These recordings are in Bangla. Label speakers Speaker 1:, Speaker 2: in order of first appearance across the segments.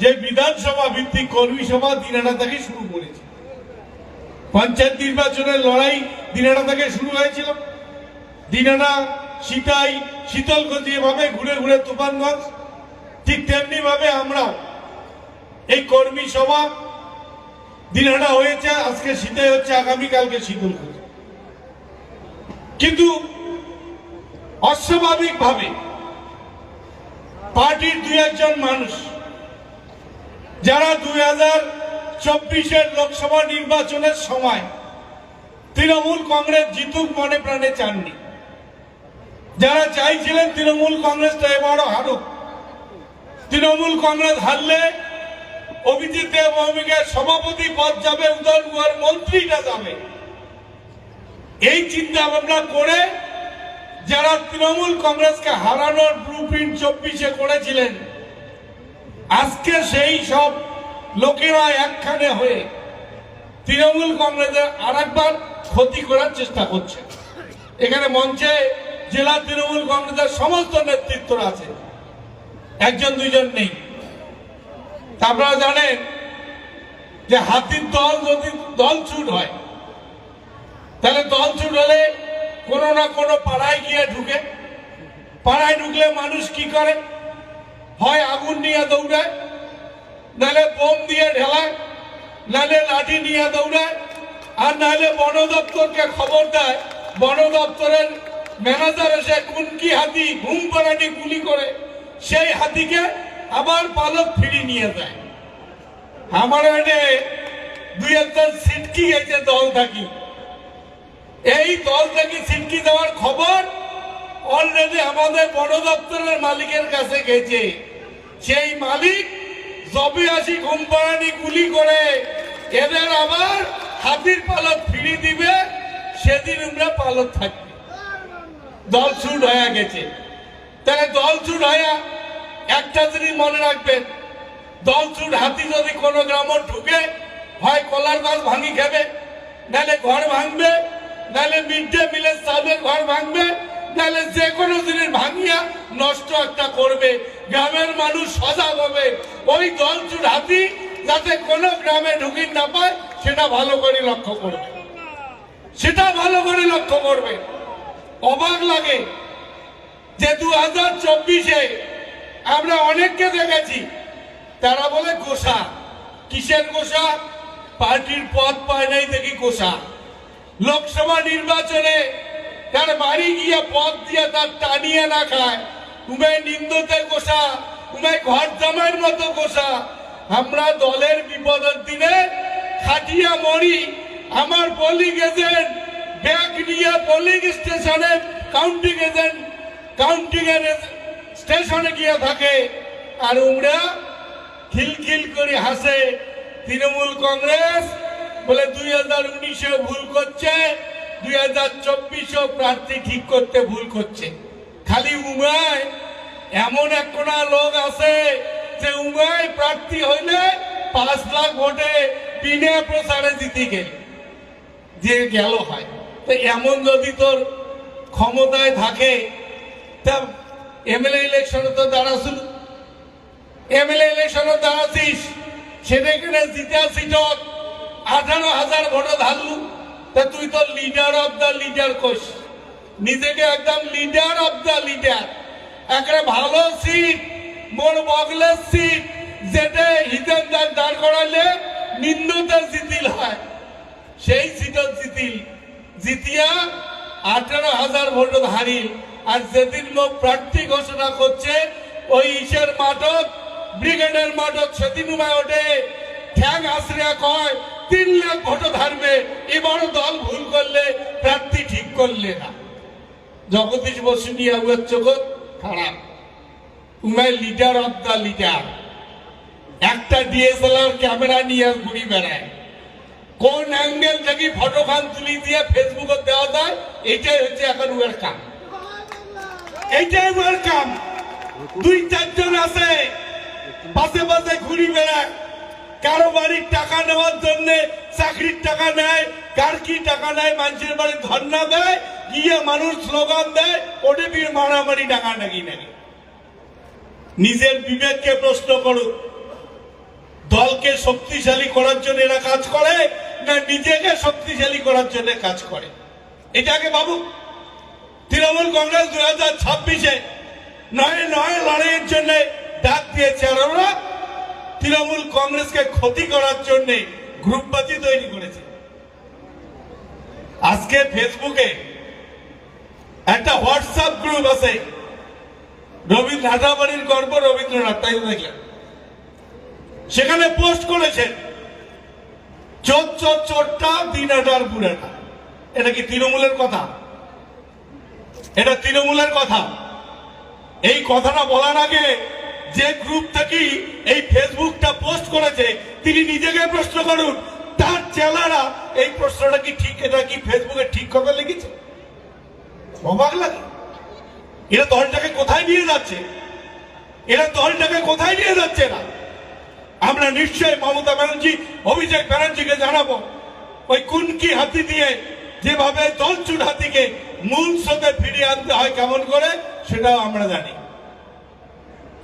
Speaker 1: যে বিধানসভা ভিত্তিক কর্মী সভা দিনাটা থেকে শুরু করেছে। পঞ্চায়েত নির্বাচনের লড়াই দিনাটা থেকে শুরু হয়েছিল। দিনাটা সীতাই শীতলগঞ্জ এভাবে ঘুরে ঘুরে তুফানগঞ্জ, ঠিক তেমনি ভাবে আমরা এই কর্মী সভা দিনাটা হয়েছে, আজকে শীতাই হচ্ছে, আগামীকালকে শীতলগঞ্জ কিন্তু অস্বাভাবিক ভাবে পার্টির দুই একজন মানুষ যারা দুই হাজার চব্বিশের লোকসভা নির্বাচনের সময় তৃণমূল কংগ্রেস জিতুক মনে প্রাণে চাননি, যারা চাইছিলেন তৃণমূল কংগ্রেসটা এবারও হারুক, তৃণমূল কংগ্রেস হারলে অভিজিৎ দেব ভৌমিকের সভাপতি পদ যাবে উদয়ন গুহার মন্ত্রীটা যাবে। এই চিন্তা ভাবনা করে যারা তৃণমূল কংগ্রেসকে হারানোর ব্লু প্রিন্ট চব্বিশে করেছিলেন আজকে সেই সব লোকেরা একখানে হয়ে তৃণমূল কংগ্রেসের আর একবার ক্ষতি করার চেষ্টা করছে। এখানে মঞ্চে জেলা তৃণমূল কংগ্রেসের সমস্ত নেতৃত্বরা আছে। একজন, দুইজন নেই। আপনারা জানেন যে হাতির দল যদি দল ছুট হয়, তাহলে দল ছুট হলে কোনো না কোনো পাড়ায় গিয়ে ঢুকে। পাড়ায় ঢুকলে মানুষ কি করে? হয় আগুন নিয়ে দৌড়ায় নাহলে বোম দিয়ে ঢেলায় নাহলে লাঠি নিয়ে দৌড়ায়, আর নাহলে বন দপ্তরকে খবর দেয় বন দপ্তরের ম্যানেজার এসে কুনকি হাতি ঘুম পাড়ানি গুলি করে, সেই হাতিকে আবার পালক ফিরি নিয়ে যায়। আমার এনে দুই একজন সিটকি গেছে দল থাকি। এই দল থেকে সিটকি দেওয়ার খবর অলরেডি আমাদের বন দপ্তরের মালিকের কাছে গেছে। সেই মালিক জবে আসি কোম্পানি গুলি করে, এদের আবার হাতির পালত ফিরি দিবে, সেদিন আমরা পালত থাকবে। দল ছুট হয়ে গেছে। তাহলে দল ছুট হয়ে একটা জিনিস মনে রাখবেন, দল ছুট হাতি যদি কোনো গ্রাম ঢুকে, হয় কলার গাছ ভাঙি খাবে, নাহলে ঘর ভাঙবে, নাহলে মিড ডে মিলের চালের ঘর ভাঙবে নাহলে যে কোনো জিনিস ভাঙিয়া নষ্ট একটা করবে। গ্রামের মানুষ সজাগ হবে। ওই দল চুট হাতি যাতে কোনো গ্রামে ঢুকি না পায়, সেটা ভালো করে লক্ষ্য করবে। সেটা ভালো করে লক্ষ্য করবে। অবাক লাগে যে দু হাজার চব্বিশে আমরা অনেককে দেখেছি। তারা বলে গোসা। কিসের গোসা? পার্টির পদ পায় নাই দেখি গোসা। লোকসভা নির্বাচনে তার বাড়ি গিয়ে পথ দিয়ে তার টানিয়ে না খায়। উমে নিন্দতে গোসা উমে ঘর জামাইয়ের মতো গোসা। আমরা দলের বিপদের দিনে খাটিয়া মরি। আমার পোলিং এজেন্ট ব্যাগ নিয়ে পোলিং স্টেশনে কাউন্টিং এজেন্ট কাউন্টিং এর স্টেশনে গিয়ে থাকে। আর উমরা খিলখিল করে হাসে, তৃণমূল কংগ্রেস বলে দুই হাজার উনিশে ভুল করছে। দুই হাজার চব্বিশেও প্রার্থী ঠিক করতে ভুল করছে। খালি উমায় এমন এক কোনা লোক আছে যে উমায় প্রার্থী হইলে পাঁচ লাখ ভোটে বিনা প্রচারে জিতে গেল, যে গেল হয়। তো এমন যদি তোর ক্ষমতায় থাকে, তা এমএলএ ইলেকশনে তো দাঁড়াছিল এমএলএ ইলেকশনে দাঁড়াছিস সেটা এখানে জিতে আসিস আঠারো হাজার ভোটে ধারলু। তা তুই তো লিডার অফ দ্য লিডার কোস নিজেকে একদম লিডার অফ দ্য লিডার একটা ভালো সিট মোর বগলের সিট যেটা হিতেন দার দাঁড় করালে নিম্নতার জিতিল হয়। সেই সিটত জিতিল। জিতিয়া আঠারো হাজার ভোট হারিল আর যেদিন লোক প্রার্থী ঘোষণা করছে, ওই ইসের মাঠত, ব্রিগেডের মাঠত, সেদিন ওঠে। ঠ্যাং আশ্রিয়া কয় তিন লাখ ভোট ধারবে এবারও দল ভুল করলে প্রার্থী ঠিক করলে না। জগদীশ বসু নিয়ে উয়ের জগৎ খারাপ। উমায় লিডার অফ দ্য লিডার একটা ডিএসএলআর ক্যামেরা নিয়ে ঘুরি বেড়ায়। কোন অ্যাঙ্গেল থেকে ফটো খান তুলি দিয়ে ফেসবুকে দেওয়া যায়, এটাই হচ্ছে এখন উয়ের কাম। এইটাই উয়ের কাম। দুই চারজন আছে, পাশে পাশে ঘুরি বেড়ায়। কারও বাড়ির টাকা নেওয়ার জন্য চাকরির টাকা নেয়, কার কি টাকা নেয়, মানুষের বাড়ি ধর্ণা দেয়, গিয়ে মানুষ স্লোগান দেয় ওটে মারামারি টাকা নাকি নাকি নিজের বিবেককে প্রশ্ন করুক দলকে শক্তিশালী করার জন্য এরা কাজ করে না নিজেকে শক্তিশালী করার জন্য কাজ করে? এটাকে বাবু তৃণমূল কংগ্রেস দু হাজার ছাব্বিশে নয় নয় লড়াইয়ের জন্য ডাক দিয়েছে আর ওরা তৃণমূল কংগ্রেসকে ক্ষতি করার জন্য গ্রুপবাজি তৈরি করেছে। আজকে ফেসবুকে একটা হোয়াটসঅ্যাপ গ্রুপ আছে, রবীন্দ্র হাটাবাড়ির গর্ব রবীন্দ্রনাথ, তাই দেখলেন সেখানে পোস্ট করেছেন, চোর চোর, চোরটা, দিন আটার বুড়াটা এটা কি তৃণমূলের কথা? এটা তৃণমূলের কথা। এই কথাটা বলার আগে যে গ্রুপ থেকে এই ফেসবুকটা পোস্ট করেছে, তিনি নিজেকে প্রশ্ন করুন, তার চেলারা এই প্রশ্নটা কি ঠিক, এটা কি ফেসবুকে ঠিক কথা লিখেছে? অবাক লাগে। এরা দলটাকে কোথায় নিয়ে যাচ্ছে? এরা দলটাকে কোথায় নিয়ে যাচ্ছে না? আমরা নিশ্চয়ই মমতা ব্যানার্জি, অভিষেক ব্যানার্জিকে জানাব, ওই কুনকি হাতি দিয়ে যেভাবে দলচুট হাতিকে মূল স্রোতে ফিরিয়ে আনতে হয় কেমন করে, সেটাও আমরা জানি।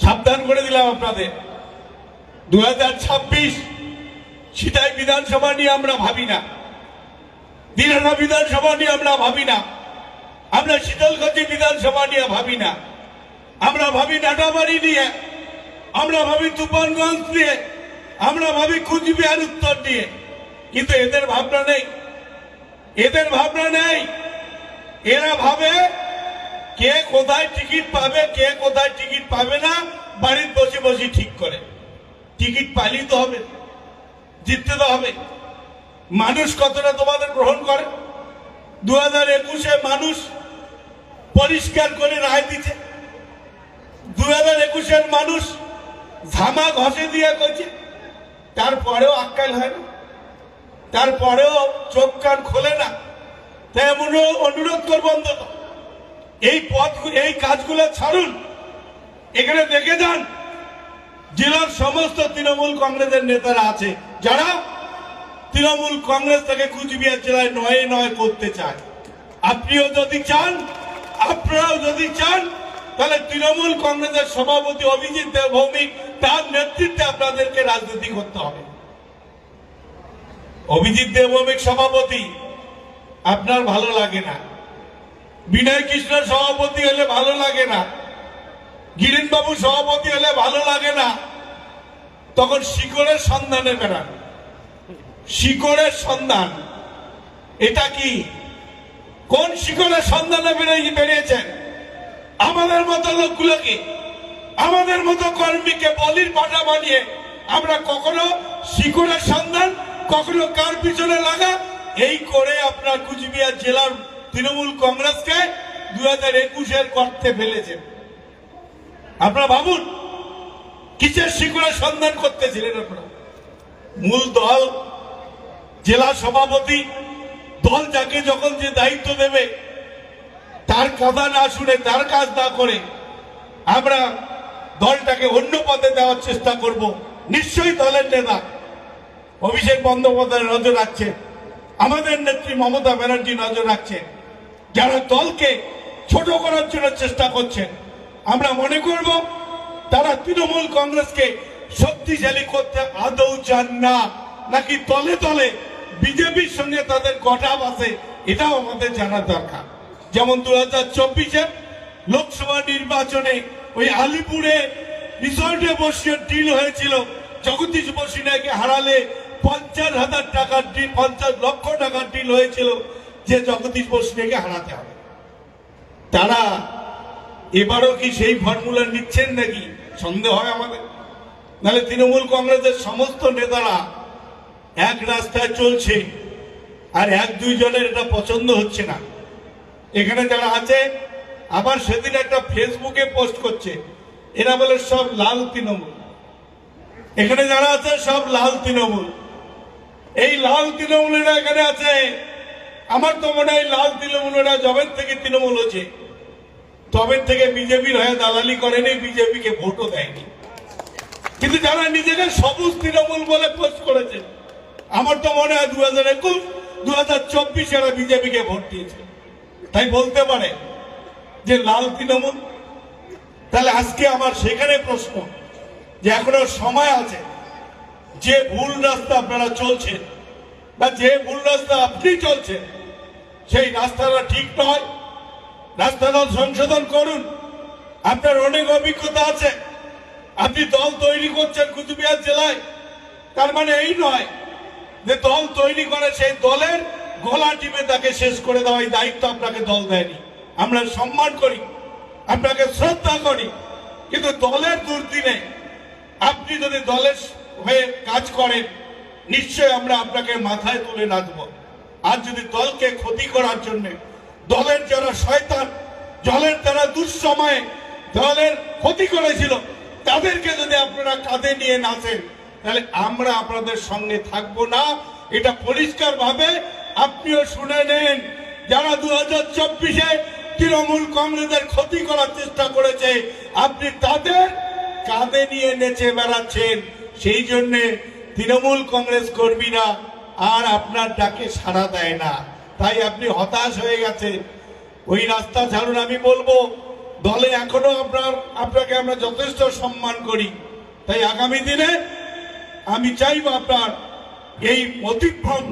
Speaker 1: সাবধান করে দিলাম আপনাদের। দু হাজার ছাব্বিশ সিটাই বিধানসভা নিয়ে আমরা ভাবি না। দিনানা বিধানসভা নিয়ে আমরা ভাবি না। আমরা শীতলগঞ্জি বিধানসভা নিয়ে ভাবি না। আমরা ভাবি নাটাবাড়ি নিয়ে, আমরা ভাবি তুফানগঞ্জ নিয়ে, আমরা ভাবি কুচবিহার উত্তর নিয়ে। কিন্তু এদের ভাবনা নেই। এদের ভাবনা নেই। এরা ভাবে কে কোথায় টিকিট পাবে, কে কোথায় টিকিট পাবে না, বাড়ির বসে বসে ঠিক করে। টিকিট পাইলেই তো হবে, জিততে তো হবে। মানুষ কতটা তোমাদের গ্রহণ করে? দু হাজার একুশে মানুষ পরিষ্কার করে রায় দিচ্ছে দু হাজার একুশের মানুষ ধামা ঘষে দিয়ে করছে। তারপরেও আক্কাল হয় না। তারপরেও চোখ কান খোলে না। তাই অনুরোধ করব অন্তত। এই পথ, এই কাজগুলো ছাড়ুন। এখানে দেখে যান, জেলার সমস্ত তৃণমূল কংগ্রেসের নেতারা আছে। যারা তৃণমূল কংগ্রেস থেকে কুচবিহার জেলায় নয় নয় করতে চায়। আপনিও যদি চান, আপনারাও যদি চান, তাহলে তৃণমূল কংগ্রেসের সভাপতি অভিজিৎ দেব ভৌমিক, তার নেতৃত্বে আপনাদেরকে রাজনীতি করতে হবে। অভিজিৎ দেব ভৌমিক সভাপতি, আপনার ভালো লাগে না। বিনয় কৃষ্ণ সভাপতি হলে ভালো লাগে না। গিরিন বাবু সভাপতি হলে ভালো লাগে না। তখন শিকড়ের সন্ধানে বেড়ান। শিকড়ের সন্ধান। এটা কি? কোন শিকড়ের সন্ধানে বেরিয়ে বেরিয়েছেন আমাদের মতো লোকগুলোকে। আমাদের মতো কর্মীকে বলির পাঠা বানিয়ে আমরা কখনো শিকড়ের সন্ধান, কখনো কার পিছনে লাগা? এই করে আপনার কুচবিহার জেলার তৃণমূল কংগ্রেসকে দু হাজার একুশের করতে ফেলেছে। আপনারা ভাবুন, কিসের শিকড়ের সন্ধান করতেছিলেন আপনারা? মূল দল, জেলা সভাপতি, দল যাকে যখন যে দায়িত্ব দেবে, তার কথা না শুনে, তার কাজ না করে, আমরা দলটাকে অন্য পথে দেওয়ার চেষ্টা করব। নিশ্চয়ই দলের নেতা অভিষেক বন্দ্যোপাধ্যায় নজর রাখছে, আমাদের নেত্রী মমতা ব্যানার্জি নজর রাখছে। যারা দলকে ছোট করার জন্য চেষ্টা করছেন, আমরা মনে করব তারা তৃণমূল কংগ্রেসকে শক্তিশালী করতে আদৌ চান না, নাকি তলে তলে বিজেপির সঙ্গে তাদের গঠাব আছে এটাও আমাদের জানা দরকার। যেমন দু হাজার চব্বিশে লোকসভা নির্বাচনে ওই আলিপুরে রিসর্টে বসিয়ে ডিল হয়েছিল, জগদীশ বসিনাকে হারালে পঞ্চাশ হাজার টাকার ডিল, পঞ্চাশ লক্ষ টাকার ডিল হয়েছিল। যে জগদীশ বসিনাকে হারাতে হবে। তারা এবারও কি সেই ফর্মুলা নিচ্ছেন নাকি? সন্দেহ হয় আমাদের। নাহলে তৃণমূল কংগ্রেসের সমস্ত নেতারা এক রাস্তায় চলছে আর এক দুইজনের এটা পছন্দ হচ্ছে না। এখানে যারা আছে, আবার সেদিন একটা ফেসবুকে পোস্ট করছে। এরা বলে সব লাল তৃণমূল। এখানে যারা আছে, সব লাল তৃণমূল। এই লাল তৃণমূলেরা এখানে আছে আমার তো মনে হয় লাল তৃণমূলেরা জবের থেকে তৃণমূল হচ্ছে তবে থেকে বিজেপির হয়ে দালালি করেনি, বিজেপিকে ভোটও দেয়নি। কিন্তু যারা নিজেকে সবুজ তৃণমূল বলে পোস্ট করেছে, আমার তো মনে হয় দু হাজার একুশ দু হাজার চব্বিশ এরা বিজেপিকে ভোট দিয়েছে। তাই বলতে পারে যে লাল তৃণমূল, তাহলে আজকে আমার সেখানে প্রশ্ন যে এখনও সময় আছে, যে ভুল রাস্তা আপনারা চলছেন বা যে মূল রাস্তা আপনি চলছেন, সেই রাস্তাটা ঠিক নয়। রাস্তাটা সংশোধন করুন। আপনার অনেক অভিজ্ঞতা আছে। আপনি দল তৈরি করছেন কুচবিহার জেলায়। তার মানে এই নয় যে দল তৈরি করে সেই দলের গলা টিপে তাকে শেষ করে দেওয়া দায়িত্ব আপনাকে দল দেয়নি। আমরা সম্মান করি, আপনাকে শ্রদ্ধা করি, কিন্তু দলের দুর্দিনে আপনি যদি দলের হয়ে কাজ করেন নিশ্চয় আমরা আপনাকে মাথায় তুলে নাচব। আর যদি দলকে ক্ষতি করার জন্য দলের যারা শয়তান দলের যারা দুঃসময়ে দলের ক্ষতি করেছিল, তাদেরকে যদি আপনারা কাঁধে নিয়ে নাচেন, তাহলে আমরা আপনাদের সঙ্গে থাকব না। এটা পরিষ্কার ভাবে আপনিও শুনে নেন, যারা দু হাজার চব্বিশে তৃণমূল কংগ্রেসের ক্ষতি করার চেষ্টা করেছে, আপনি তাদের কাঁধে নিয়ে নেচে বেড়াচ্ছেন। সেই জন্যে তৃণমূল কংগ্রেস কর্মীরা আর আপনার ডাকে সাড়া দেয় না। তাই আপনি হতাশ হয়ে গেছেন। ওই রাস্তা ছাড়ুন, আমি বলব, দলে এখনও আপনার, আপনাকে আমরা যথেষ্ট সম্মান করি। তাই আগামী দিনে আমি চাইব আপনার এই অতিক্রম,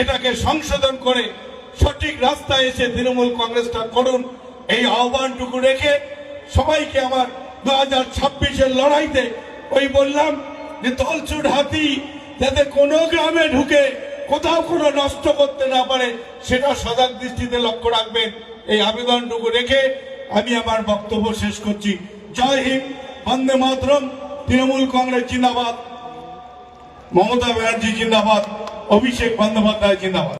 Speaker 1: এটাকে সংশোধন করে সঠিক রাস্তায় এসে তৃণমূল কংগ্রেসটা করুন। এই আহ্বানটুকু রেখে সবাইকে আমার দু হাজার ছাব্বিশের লড়াইতে ওই বললাম যে তলচুর হাতি যাতে কোনো গ্রামে ঢুকে কোথাও কোনো নষ্ট করতে না পারে, সেটা সজাগ দৃষ্টিতে লক্ষ্য রাখবেন। এই আবেদনটুকু রেখে আমি আমার বক্তব্য শেষ করছি। জয় হিন্দ, বন্দে মাতরম, তৃণমূল কংগ্রেস জিন্দাবাদ, মমতা ব্যানার্জি জিন্দাবাদ, অভিষেক বন্দ্যোপাধ্যায় জিন্দাবাদ।